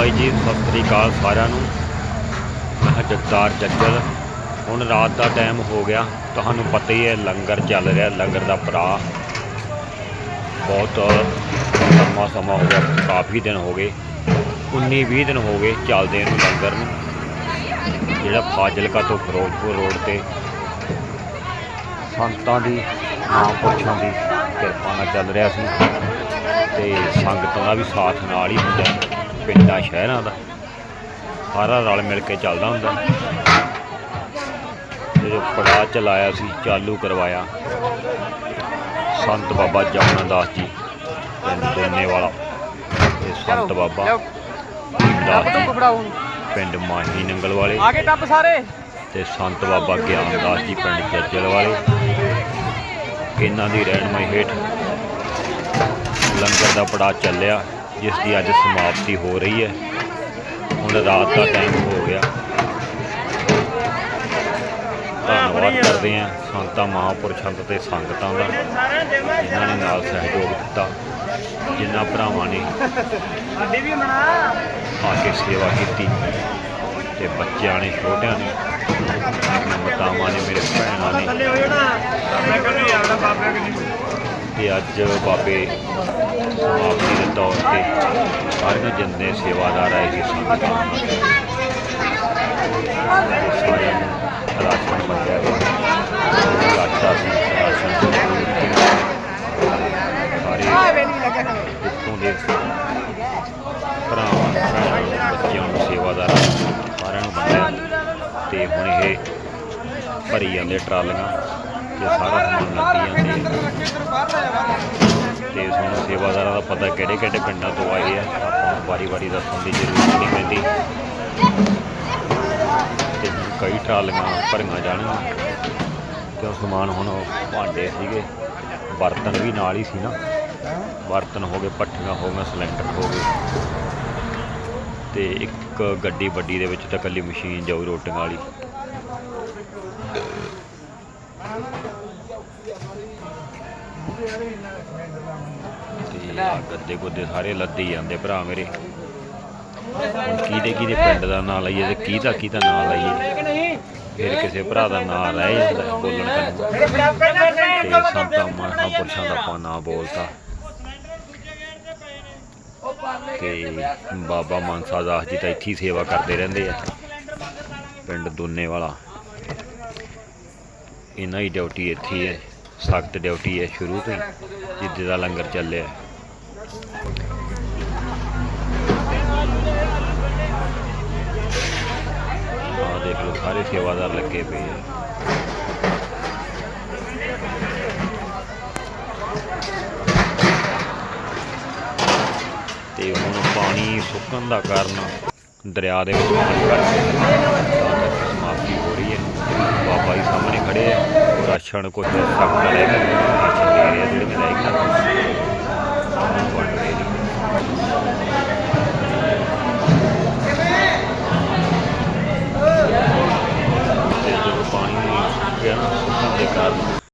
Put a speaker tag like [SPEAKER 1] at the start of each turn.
[SPEAKER 1] ਬਾਈ ਜੀ, ਸਤਿ ਸ੍ਰੀ ਅਕਾਲ ਸਾਰਿਆਂ ਨੂੰ। ਮੈਂ ਜਗਤਾਰ ਜੱਜਲ। ਹੁਣ ਰਾਤ ਦਾ ਟਾਈਮ ਹੋ ਗਿਆ। ਤੁਹਾਨੂੰ ਪਤਾ ਹੀ ਹੈ, ਲੰਗਰ ਚੱਲ ਰਿਹਾ। ਲੰਗਰ ਦਾ ਭਰਾ ਬਹੁਤ ਲੰਮਾ ਸਮਾਂ ਹੋ ਗਿਆ। ਕਾਫੀ ਦਿਨ ਹੋ ਗਏ। 19 20 ਦਿਨ ਹੋ ਗਏ ਚੱਲਦੇ ਨੂੰ ਲੰਗਰ ਨੂੰ। ਜਿਹੜਾ ਫਾਜ਼ਿਲਕਾ ਤੋਂ ਫਿਰੋਜ਼ਪੁਰ ਰੋਡ ਤੇ ਸੰਤਾਂ ਦੀ ਮਹਾਂਪੁਰਸ਼ਾਂ ਦੀ ਕਿਰਪਾ ਨਾਲ ਚੱਲ ਰਿਹਾ ਸੀ। ਤੇ ਸੰਗਤਾਂ ਦਾ ਵੀ ਸਾਥ ਨਾਲ ਹੀ ਹੁੰਦਾ। ਪਿੰਡਾਂ ਸ਼ਹਿਰਾਂ ਦਾ। ਸਾਰਾ ਰਲ ਮਿਲ ਕੇ ਚੱਲਦਾ ਹੁੰਦਾ। ਜਦੋਂ ਪੜਾ ਚਲਾਇਆ ਸੀ ਚਾਲੂ ਕਰਵਾਇਆ। ਸੰਤ ਬਾਬਾ ਜਮਨਾ ਦਾਸ ਜੀ ਪਿੰਡ ਦੋਨੇ ਵਾਲਾ ਤੇ ਸੰਤ ਬਾਬਾ ਦਾਸ ਜੀ ਪਿੰਡ ਮਾਹੀ ਨੰਗਲ ਵਾਲੇ
[SPEAKER 2] ਆਗੇ ਟੱਪ ਸਾਰੇ।
[SPEAKER 1] ਤੇ ਸੰਤ ਬਾਬਾ ਗਿਆਨਦਾਸ ਜੀ ਪਿੰਡ ਜੱਜਲ ਵਾਲੇ। ਇਹਨਾਂ ਦੀ ਰਹਿਨਮਾਈ ਹੇਠ ਲੰਗਰ ਦਾ ਪੜਾ ਚੱਲਿਆ। ਜਿਸ ਦੀ ਅੱਜ ਸਮਾਪਤੀ ਹੋ ਰਹੀ ਹੈ। ਹੁਣ ਰਾਤ ਦਾ ਟਾਈਮ ਹੋ ਗਿਆ। ਧੰਨਵਾਦ ਕਰਦੇ ਹਾਂ ਸੰਤਾਂ, ਮਹਾਂਪੁਰਸ਼ਾਂ ਦਾ ਤੇ ਸੰਗਤਾਂ ਦਾ, ਜਿਨ੍ਹਾਂ ਨੇ ਨਾਲ ਸਹਿਯੋਗ ਦਿੱਤਾ, ਜਿਨ੍ਹਾਂ ਭਰਾਵਾਂ ਨੇ
[SPEAKER 2] ਸਾਡੀ ਵੀ ਮਨਾ
[SPEAKER 1] ਆ ਕੇ ਸੇਵਾ ਕੀਤੀ, ਤੇ ਬੱਚਿਆਂ ਨੇ, ਛੋਟਿਆਂ ਨੇ ਮਾਤਾਵਾਂ ਨੇ ਮੇਰੇ ਭੈਣਾਂ ਨੇ
[SPEAKER 2] ਥੱਲੇ ਹੋ ਜਾਣਾ ਮੈਂ ਕਹਿੰਦਾ ਯਾਰ ਦਾ ਬਾਬਾ ਕਿ ਨਹੀਂ
[SPEAKER 1] ਤੇ ਅੱਜ ਬਾਬੇ ਸਮਾਪਤੀ ਦੇ ਤੌਰ ਤੇ ਸਾਰੀਆਂ ਜਿੰਨੇ ਸੇਵਾਦਾਰ ਆਏ ਸੀ ਸੰਗਤਾਂ ਸਾਰਿਆਂ ਨੂੰ ਰਾਸ਼ਨ ਵੰਡਿਆ ਗਿਆ। ਲਾਟਾ ਸੀ ਸਾਰੇ
[SPEAKER 2] ਵੇਲੀ
[SPEAKER 1] ਦੇ ਭਰਾਵਾਂ ਭੈਣਾਂ ਨੂੰ, ਬੱਚਿਆਂ ਨੂੰ ਸੇਵਾਦਾਰਾਂ ਨੂੰ ਸਾਰਿਆਂ ਨੂੰ ਵੰਡਿਆ ਤੇ ਹੁਣ ਇਹ ਭਰੀ ਜਾਂਦੇ ਟਰਾਲੀਆਂ। ਤੇ ਸਾਰਾ ਸਮਾਨ ਲੱਦੀ ਜਾਂਦੇ ਤੇ ਤੁਹਾਨੂੰ ਸੇਵਾਦਾਰਾਂ ਦਾ ਪਤਾ ਕਿਹੜੇ ਕਿਹੜੇ ਪਿੰਡਾਂ ਤੋਂ ਆਏ ਆ ਆਪਾਂ ਨੂੰ ਵਾਰੀ ਵਾਰੀ ਦੱਸਣ ਦੀ ਜ਼ਰੂਰਤ ਨਹੀਂ ਪੈਂਦੀ। ਤੇ ਕਈ ਟਰਾਲੀਆਂ ਭਰੀਆਂ ਜਾਣਗੀਆਂ ਕਿਉਂ ਸਮਾਨ ਹੁਣ ਭਾਂਡੇ ਸੀਗੇ। ਬਰਤਨ ਵੀ ਨਾਲ ਹੀ ਸੀ ਨਾ। ਬਰਤਨ ਹੋ ਗਏ ਪੱਠੀਆਂ ਹੋ ਗਈਆਂ ਸਿਲੰਡਰ ਹੋ ਗਏ। ਤੇ ਇੱਕ ਗੱਡੀ ਵੱਡੀ ਦੇ ਵਿੱਚ ਤਾਂ ਇਕੱਲੀ ਮਸ਼ੀਨ ਜਾਊ ਰੋਟੀਆਂ ਵਾਲੀ। ਤੇ ਆਹ ਗੱਦੇ ਗੁੱਦੇ ਸਾਰੇ ਲੱਦੀ ਜਾਂਦੇ ਭਰਾ ਮੇਰੇ। ਹੁਣ ਕਿਹਦੇ ਕਿਹਦੇ ਪਿੰਡ ਦਾ ਨਾਂ ਲਈਏ ਤੇ ਕਿਹਦਾ ਕਿਹਦਾ ਨਾਂ ਲਈਏ। ਫਿਰ ਕਿਸੇ ਭਰਾ ਦਾ ਨਾਂ ਰਹਿ ਜਾਂਦਾ ਹੈ ਬੋਲਣ ਕਰਨ ਤੇ ਸੰਤਾਂ ਮਹਾਂਪੁਰਸ਼ਾਂ ਦਾ ਆਪਾਂ ਨਾਂ ਬੋਲਤਾ। ਤੇ ਬਾਬਾ ਮਾਨਸਾ ਦਾਸ ਜੀ ਤਾਂ ਇੱਥੇ ਹੀ ਸੇਵਾ ਕਰਦੇ ਰਹਿੰਦੇ ਆ। ਪਿੰਡ ਦੋਨੇ ਵਾਲਾ ਇਹਨਾਂ ਦੀ ਡਿਊਟੀ ਇੱਥੇ ਹੈ। ਸਖਤ ਡਿਊਟੀ ਹੈ ਸ਼ੁਰੂ ਤੋਂ ਹੀ, ਜਿੱਦੇ ਦਾ ਲੰਗਰ ਚੱਲਿਆ। ਆਹ ਦੇਖ ਲਓ, ਸਾਰੇ ਸੇਵਾਦਾਰ ਲੱਗੇ ਪਏ ਆ। ਤੇ ਹੁਣ ਪਾਣੀ ਸੁੱਕਣ ਦਾ ਕਾਰਨ ਦਰਿਆ ਦੇ ਵਿੱਚ ਪਾਣੀ ਘੱਟ ਗਿਆ ਬਾਬਾ ਜੀ ਸਾਹਮਣੇ ਖੜੇ ਆ। ਉਹ ਰਾਸ਼ਨ ਕੁਝ ਸਖਤ ਲੈ ਕੇ ਰਾਸ਼ਨ